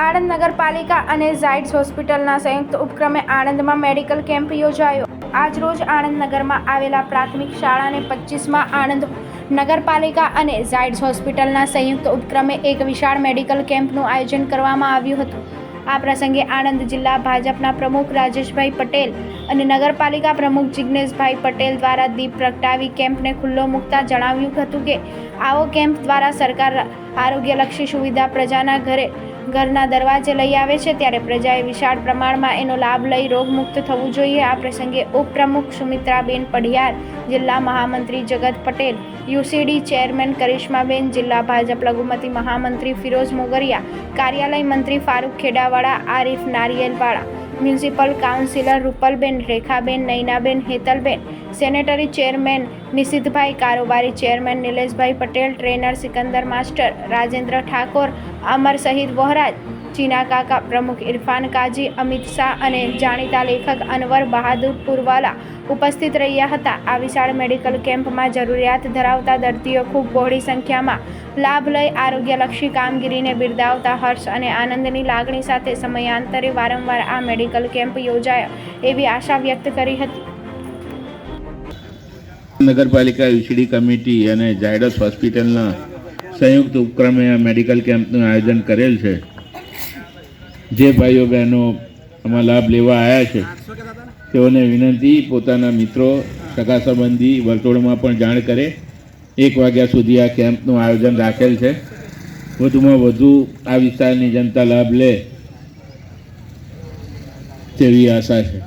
આણંદ નગરપાલિકા અને ઝાઇડ્સ હોસ્પિટલના સંયુક્ત ઉપક્રમે આણંદમાં મેડિકલ કેમ્પ યોજાયો. આજરોજ આણંદ નગરમાં આવેલા પ્રાથમિક શાળાને પચીસમાં આણંદ નગરપાલિકા અને ઝાઇડ્સ હોસ્પિટલના સંયુક્ત ઉપક્રમે એક વિશાળ મેડિકલ કેમ્પનું આયોજન કરવામાં આવ્યું હતું. આ પ્રસંગે આણંદ જિલ્લા ભાજપના પ્રમુખ રાજેશભાઈ પટેલ અને નગરપાલિકા પ્રમુખ જિજ્ઞેશભાઈ પટેલ દ્વારા દીપ પ્રગટાવી કેમ્પને ખુલ્લો મૂકતા જણાવ્યું હતું કે, આવો કેમ્પ દ્વારા સરકાર આરોગ્યલક્ષી સુવિધા પ્રજાના ઘરે ઘરના દરવાજે લઈ આવે છે ત્યારે પ્રજાએ વિશાળ પ્રમાણમાં એનો લાભ લઈ રોગમુક્ત થવું જોઈએ. આ પ્રસંગે ઉપપ્રમુખ સુમિત્રાબેન પઢિયાર, જિલ્લા મહામંત્રી જગત પટેલ, યુસીડી ચેરમેન કરિશ્માબેન, જિલ્લા ભાજપ લઘુમતી મહામંત્રી ફિરોઝ મોગરિયા, કાર્યાલય મંત્રી Farooq Khedawala, Arif Nariyelwala, municipal councillor Rupalben Rekhaben, Nainaben Hetalben sanitary chairman Nishitbhai કારોબારી, chairman Nileshbhai Patel, trainer Sikandar master, Rajendra Thakor, અમર શહીદ વોહરા ચીના કાકા પ્રમુખ ઇરફાન કાજી, અમિત શાહ અને જાણીતા લેખક અનવર બહાદુર પુરવાલા ઉપસ્થિત રહ્યા હતા. આ વિશાળ મેડિકલ કેમ્પમાં જરૂરિયાત ધરાવતા દર્દીઓ ખૂબ બહોળી સંખ્યામાં લાભ લઈ આરોગ્યલક્ષી કામગીરીને બિરદાવતા હર્ષ અને આનંદની લાગણી સાથે સમયાંતરે વારંવાર આ મેડિકલ કેમ્પ યોજાયો એવી આશા વ્યક્ત કરી હતી. નગરપાલિકા યુસીડી કમિટી અને ઝાયડસ હોસ્પિટલના સંયુક્ત ઉપક્રમે આ મેડિકલ કેમ્પનું આયોજન કરેલ છે. જે ભાઈઓ બહેનો આમાં લાભ લેવા આવ્યા છે, તેઓને વિનંતી પોતાના મિત્રો, સગા સંબંધી વર્તુળમાં પણ જાણ કરે. એક વાગ્યા સુધી આ કેમ્પનું આયોજન રાખેલ છે. વધુમાં વધુ આ વિસ્તારની જનતા લાભ લે તેવી આશા છે.